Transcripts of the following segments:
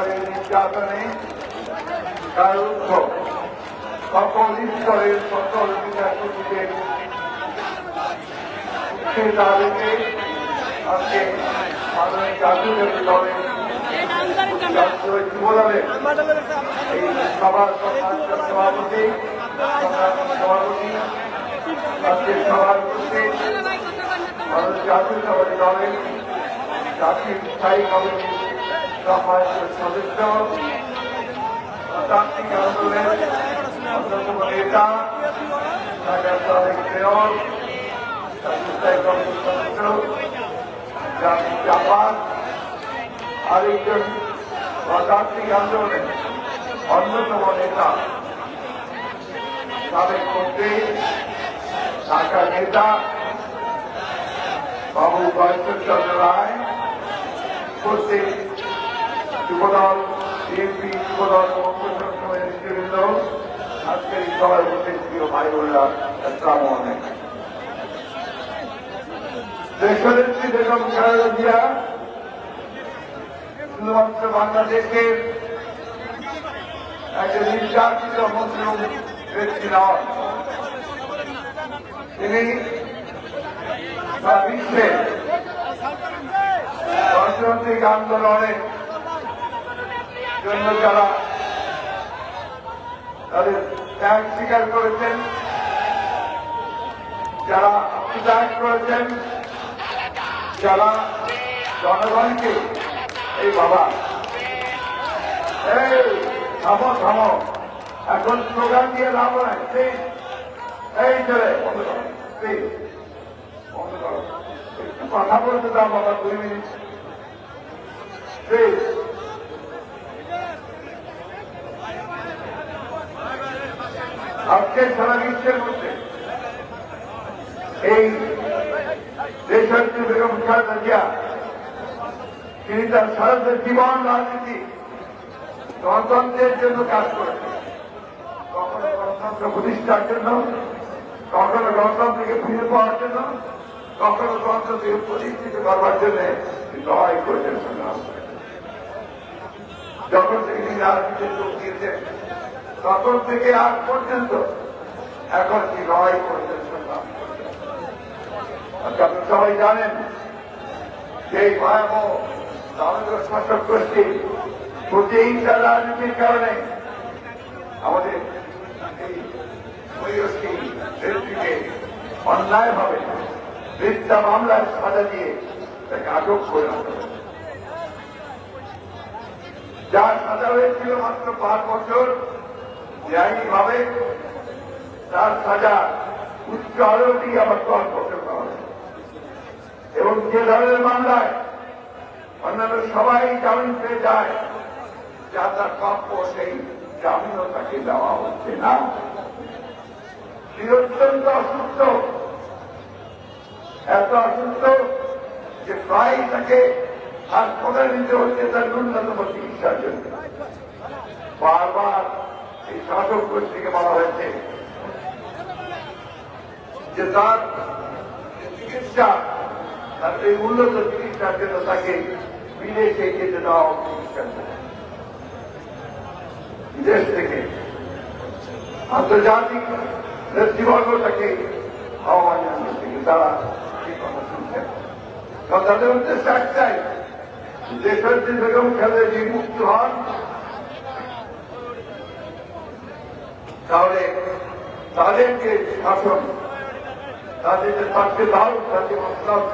সরকারের নির্যাতনে কারুক্ষ সকল স্তরের সকল বিচারপতিদের দাবিতে আজকে জাতীয় সভাপতি সভাপতি দলের স্থায়ী সম্মানিত সদস্য তান্ত্রিক আন্দোলনের অন্যতম নেতা ঢাকা সাবেক মেয়র সদস্য জাতীয় জাপান আরেকজন গণতান্ত্রিক আন্দোলনের অন্যতম নেতা সাবেক মন্ত্রী ঢাকা নেতা বাবু গয়েশ্বরচন্দ্র রায় উপস্থিত যুবদল, বিএনপি যুবদল সংসদের নেতৃবৃন্দ আজকের এই সভায় উপস্থিত প্রিয় ভাই বোনরা দেশনেত্রী বেগম খালেদা শুধুমাত্র বাংলাদেশের একটা নির্যাতিত মুসলিম ব্যক্তি নন, তিনি সারা বিশ্বে গণতান্ত্রিক আন্দোলনের জন্য যারা তাদের ত্যাগ স্বীকার করেছেন। যারা ত্যাগ করেছেন যারা জনগণকে এই বাবা। এই থামো থামো। এখন স্লোগান দিয়ে লাভ নাই। Please, এই চলে কথা বলতে দাও বাবা দুই মিনিট। আজকে সারা বিশ্বের মধ্যে এই দেশাত্রী বেগম খালেদা জিয়া, তিনি তার সারা জীবন রাজনীতি, গণতন্ত্রের জন্য কাজ করেছেন। কখনো গণতন্ত্র প্রতিষ্ঠার জন্য, কখনো গণতন্ত্রকে ফিরে পাওয়ার জন্য, কখনো গণতন্ত্রকে প্রতিষ্ঠিত করবার জন্য লড়াই করেছেন সংগ্রাম যখন থেকে তিনি রাজনীতিতে যোগ দিয়েছেন তখন থেকে আজ পর্যন্ত এখন কি লড়াই করেছেন সংগ্রাম করেছেন। সবাই জানেন যে ভয়াবহ দামোদর শাসক গোষ্ঠী প্রতিহিংসা রাজনীতির কারণে আমাদের নেত্রীকে অন্যায়ভাবে মিথ্যা মামলায় সাজা দিয়ে তাকে আটক করে। যার সাজা হয়েছিল মাত্র পাঁচ বছর বেআইনিভাবে তার সাজা উচ্চ আদালতেই আবার দশ বছর করা এবং যে ধরনের মামলায় অন্যান্য সবাই জামিন পেয়ে যায়, যা তার প্রাপ্য সেই জামিনও তাকে দেওয়া হচ্ছে না। তিনি অত্যন্ত অসুস্থ। এত অসুস্থ যে প্রায় তাকে হাসপাতালে নিতে হচ্ছে তার ন্যূনতম চিকিৎসার জন্য। বারবার এই শাসক গোষ্ঠীকে বলা হয়েছে যে তার চিকিৎসা, তার এই উন্নত চিকিৎসার জন্য তাকে বিদেশে যেতে দেওয়া বিদেশ থেকে আন্তর্জাতিক নেতৃবর্গ আহ্বান জানিয়েছে তারা সেই কথা শুনছেন। তাদের উদ্দেশ্য একটাই, দেশের যে বেগম খেলে যে মুক্ত হন তাহলে তাদের যে শাসন, তাদের যে থাকতে দাও, তাদের মতলব,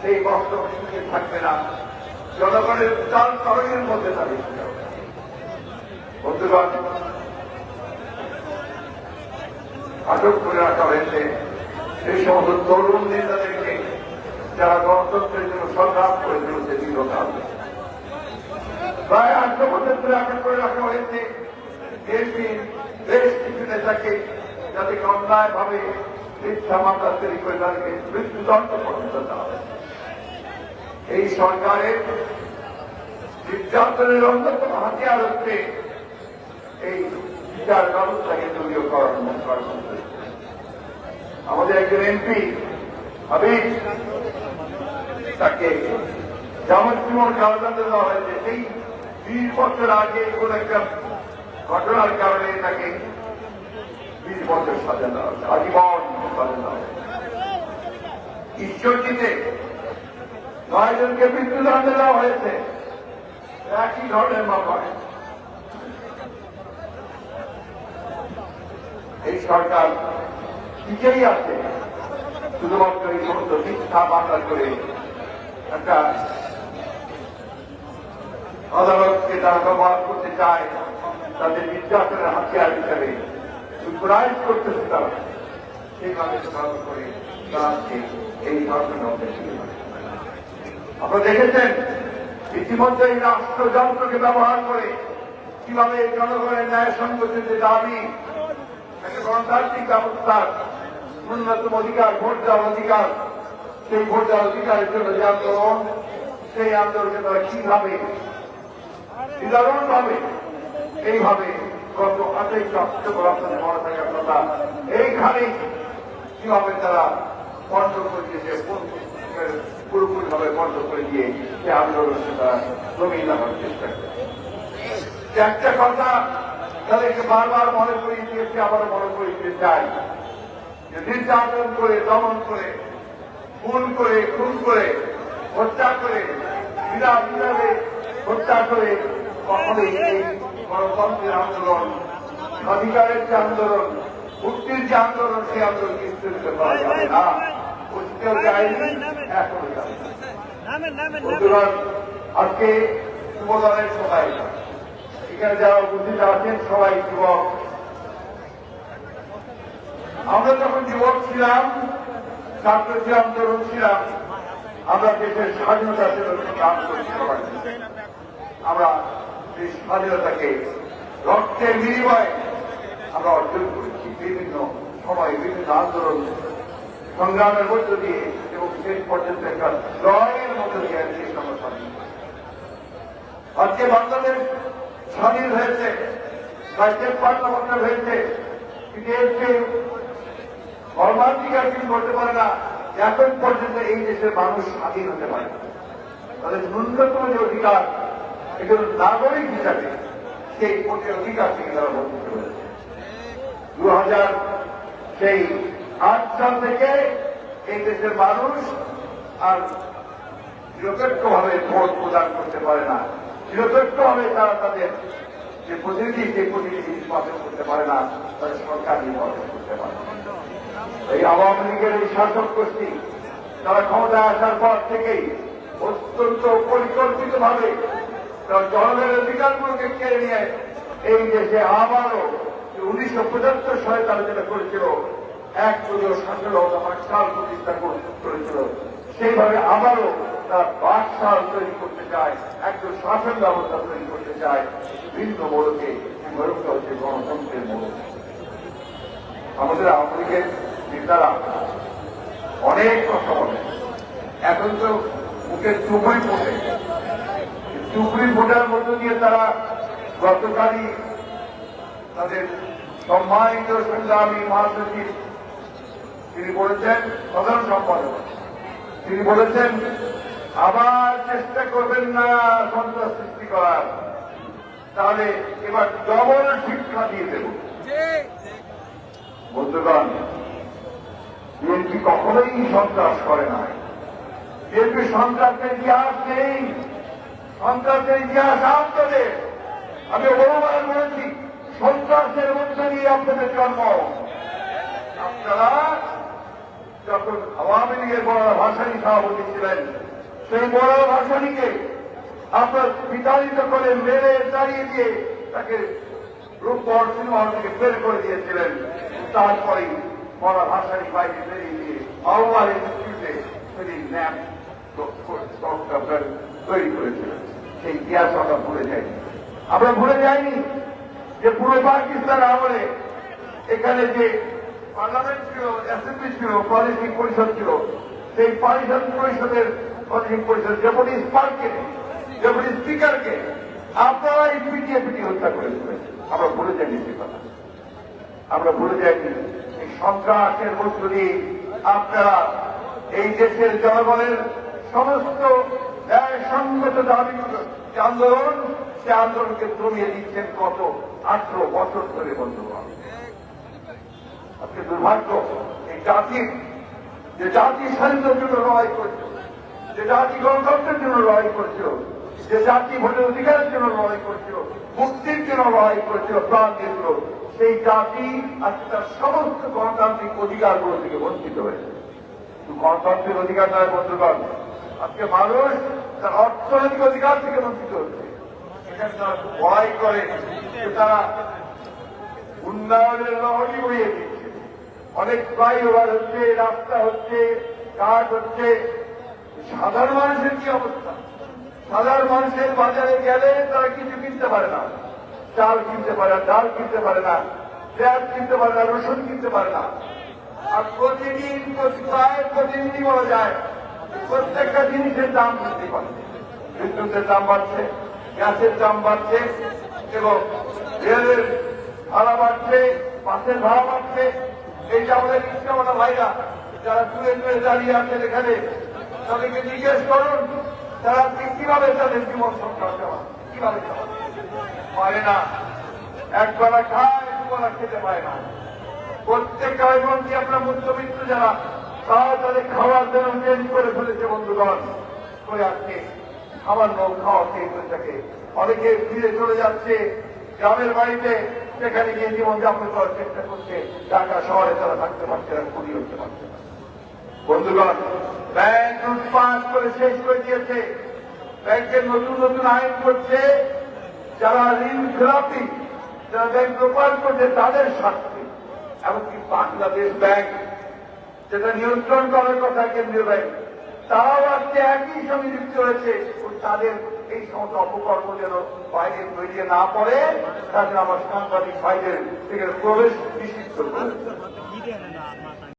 সেই বক্তব্য শুনে থাকবে না জনগণের চাল তরণের মধ্যে দাঁড়িয়ে। বন্ধুগণ, আটক করে রাখা হয়েছে সেই সমস্ত তরুণ নেতাদেরকে যারা গণতন্ত্রের জন্য সংগ্রাম করে চলেছে দীর্ঘকাল প্রায় আট বছর ধরে আটক করে রাখা হয়েছে যাদেরকে অন্যায় ভাবে মিথ্যা তৈরি করে তাদেরকে মৃত্যুদণ্ড পর্যন্ত এই সরকারের নির্যাতনের অন্যতম হাতিয়ার হচ্ছে এই বিচার ব্যবস্থাকে দলীয় করার আমাদের একজন এমপি হাবিব, তাকে যাবজ্জীবন কারাদণ্ড দেওয়া হয়েছে। সেই বিশ বছর আগে কোন একটা ঘটনার কারণে তাকে বিশ বছর সাজা দেওয়া হয়েছে। আজীবন সাজা দেওয়া হয়েছে। ঈশ্বরজিতে নয় জনকে মৃত্যুদণ্ড দেওয়া হয়েছে। একই ধরনের মামলায় এই সরকার নিজেই আছে। শুধুমাত্র এই সমস্ত মিথ্যা মামলা করে একটা আদালতকে তারা ব্যবহার করতে চায় তাদের নির্যাতনের হাতিয়ার হিসেবে সুপ্রাইজ করতেছে তারা। সেইভাবে ব্যবহার করে তারা এই ধরনের অভ্যাস আপনারা দেখেছেন, ইতিমধ্যে এই রাষ্ট্রযন্ত্রকে ব্যবহার করে কীভাবে জনগণের ন্যায় সঙ্গতের যে দাবি, একটা গণতান্ত্রিক ব্যবস্থার ন্যূনতম অধিকার, ভোট দেওয়ার অধিকার, সেই ভোট দেওয়ার অধিকারের জন্য যে আন্দোলন, সেই আন্দোলনকে তারা কীভাবে নিদারুণ ভাবে এইভাবে গত আঠাইশ অক্টোবর আপনাদের মনে থাকার কথা এইখানে কীভাবে তারা বন্ধ করে দিয়েছে পুরোপুরি ভাবে বন্ধ করে দিয়ে সে আন্দোলনকে তারা জমিয়ে দেওয়ার চেষ্টা করে একটা কথা তাদেরকে বারবার মনে করিয়ে দিয়েছে আবার মনে করিয়ে দিতে চাই। যে নির্যাতন করে, দমন করে, খুন করে খুন করে, হত্যা করে, বিনা বিধানে হত্যা করে কখনোই এই গণতন্ত্রের আন্দোলন অধিকারের যে আন্দোলন মুক্তির যে আন্দোলন সেই আন্দোলন স্থিরিত করা যাবে? না যায়নি এখনও যাবে আজকে যুবদলের সবাই এখানে যারা উপস্থিত আছেন সবাই যুবক। আমরা যখন যুবক ছিলাম ছাত্র ছিলাম তরুণ ছিলাম আমরা দেশের করেছি আমরা স্বাধীনতাকে রক্তের বিনিময়ে আমরা অর্জন করেছি। বিভিন্ন সময় বিভিন্ন আন্দোলন, সংগ্রামের মধ্য দিয়ে এবং শেষ পর্যন্ত একটা লড়াইয়ের মধ্য দিয়ে দেশ আমরা স্বাধীন আজকে বাংলাদেশ স্বাধীন হয়েছে রাজ্যের পার্লামেন্ট হয়েছে, কিন্তু এর চেয়ে কিছু করতে পারে না, এখন পর্যন্ত এই দেশের মানুষ স্বাধীন হতে পারে। তাদের ন্যূনতম যে অধিকার একজন নাগরিক হিসাবে সেই ভোটের অধিকার থেকে তারা বঞ্চিত হয়েছে। দু হাজার সেই আট সাল থেকে এই দেশের মানুষ আর নিরপেক্ষভাবে ভোট প্রদান করতে পারে না। নিরপেক্ষভাবে তারা তাদের যে প্রতিনিধি, সেই প্রতিনিধি নির্বাচন করতে পারে না, তাদের সরকার নির্বাচন করতে পারে এই আওয়ামী লীগের এই শাসক গোষ্ঠী, তারা ক্ষমতায় আসার পর থেকেই অত্যন্ত পরিকল্পিত ভাবে তারা জনগণের অধিকারগুলোকে কেড়ে নিয়ে এই দেশে আবারও উনিশশো পঁচাত্তর সালে তারা যেটা করেছিল, এক দলীয় আমার সাল প্রতিষ্ঠা করেছিল। সেইভাবে আবারও তার বাকশাল তৈরি করতে চায় একজন শাসন ব্যবস্থা তৈরি করতে চায় ভিন্ন মোড়কে মোড়কটা হচ্ছে গণতন্ত্রের মোড়ক আমাদের আওয়ামী লীগের নেতারা অনেক কথা বলে এখন তো মুখে চুপড়ি পড়ে। চুপড়ি ফোটার মধ্য দিয়ে তারা গতকালই তাদের সম্মানিত সংগ্রামী মহাসচিব, তিনি বলেছেন সাধারণ সম্পাদক, তিনি বলেছেন, আবার চেষ্টা করবেন না সন্ত্রাস সৃষ্টি করার। তাহলে এবার ডবল শিক্ষা দিয়ে দেব। বন্ধুগণ, বিএনপি কখনোই সন্ত্রাস করে না। বিএনপি সন্ত্রাসের ইতিহাস নেই। সন্ত্রাসের ইতিহাস আপনাদের। আমি বহুবার বলেছি সন্ত্রাসের মধ্যে দিয়ে আপনাদের জন্ম। আপনারা যখন আওয়ামী লীগের বড় ভাষানী সভাপতি ছিলেন, সেই বড় ভাষানীকে আপনার বিতাড়িত করে মেরে দাঁড়িয়ে দিয়ে তাকে রূপগড় সিনেমা হল থেকে বের করে দিয়েছিলেন। তারপরে বড় ভাষানী বাইরে বেরিয়ে দিয়ে আহ্বান ইনস্টিটিউটে তিনি ন্যাপ তৈরি করেছিলেন সেই ইতিহাস আমরা ভুলে যাইনি। আমরা ভুলে যাইনি যে পুরো পাকিস্তান আমলে এখানে যে পার্লামেন্ট ছিল, অ্যাসেম্বলি ছিল, পলিসি পরিষদ ছিল, সেই পরিষদ পরিষদের পলিসি পরিষদ ডেপুটি স্পারকে ডেপুটি স্পিকারকে আপনারাই পিটিয়ে পিটিয়ে হত্যা করেছিলেন আমরা ভুলে যাইনি সে কথা। আমরা ভুলে যাইনি এই সন্ত্রাসের মধ্য দিয়ে আপনারা এই দেশের জনগণের সমস্ত ন্যায়সঙ্গত দাবি যে আন্দোলন, সে আন্দোলনকে দমিয়ে দিচ্ছেন গত আঠারো বছর ধরে বন্ধুগণ আজকে দুর্ভাগ্য, এই জাতির যে জাতি স্বাধীনতার জন্য লড়াই করছিল যে জাতি গণতন্ত্রের জন্য লড়াই করছিল যে জাতি ভোটের অধিকারের জন্য লড়াই করছিল মুক্তির জন্য লড়াই করেছিল প্রাণ দিয়েছিল সেই জাতি আজকে তার সমস্ত গণতান্ত্রিক অধিকারগুলো থেকে বঞ্চিত হয়েছে। শুধু গণতান্ত্রিক অধিকার নয় বন্ধুগণ আজকে মানুষ তার অর্থনৈতিক অধিকার থেকে বঞ্চিত হচ্ছে। এখানে তারা ভয় করে তারা উন্নয়নের লহরি বইয়ে দিচ্ছে। অনেক ফ্লাইওভার হচ্ছে, রাস্তা হচ্ছে কাজ হচ্ছে। সাধারণ মানুষের কি অবস্থা? সাধারণ মানুষের বাজারে গেলে তারা কিছু কিনতে পারে না। চাল কিনতে পারে না, ডাল কিনতে পারে না পেঁয়াজ কিনতে পারে না, রসুন কিনতে পারে না। আর প্রতিদিন, প্রতি- প্রায় প্রতিদিনই বলা যায় প্রত্যেকটা জিনিসের দাম বৃদ্ধি পাচ্ছে। বিদ্যুতের দাম বাড়ছে, গ্যাসের দাম বাড়ছে এবং রেলের ভাড়া বাড়ছে, বাসের ভাড়া বাড়ছে। এই যে আমাদের রিক্সাওয়ালা ভাইরা, যারা দূরে দূরে দাঁড়িয়ে আছেন এখানে, তাদেরকে জিজ্ঞেস করুন, তারা কীভাবে তাদের জীবন সংসার চালান? কীভাবে পারে না। একবেলা খায়, দুবেলা খেতে পায় না। প্রত্যেকটা এমনকি আপনার মধ্যবিত্ত যারা তাদের খাওয়ার জন্য চেঞ্জ করে ফেলেছে বন্ধুগণ। করে আজকে সামান্য খাওয়া খেয়ে ফেলে থাকে? অনেকে ফিরে চলে যাচ্ছে গ্রামের বাড়িতে। সেখানে গিয়ে জীবনযাপন করার চেষ্টা করছে। ঢাকা শহরে তারা থাকতে পারছে না খুবই হতে পারছে না। বন্ধুগণ, ব্যাংক লুটপাট করে শেষ করে দিয়েছে। ব্যাংকের নতুন নতুন আইন করছে। যারা ঋণ খেলাপি যারা ব্যাংক লোপাট করছে, তাদের শাস্তি এমনকি বাংলাদেশ ব্যাংক যেটা নিয়ন্ত্রণ করার কথা কেন্দ্রীয় ব্যাংক তারাও আজকে একই সঙ্গে যুক্ত হয়েছে তাদের এই সমস্ত অপকর্ম যেন বাইরে বেরিয়ে না পড়ে তাদের আমার সাংবাদিক বাইরের থেকে প্রবেশ নিষিদ্ধ করেছে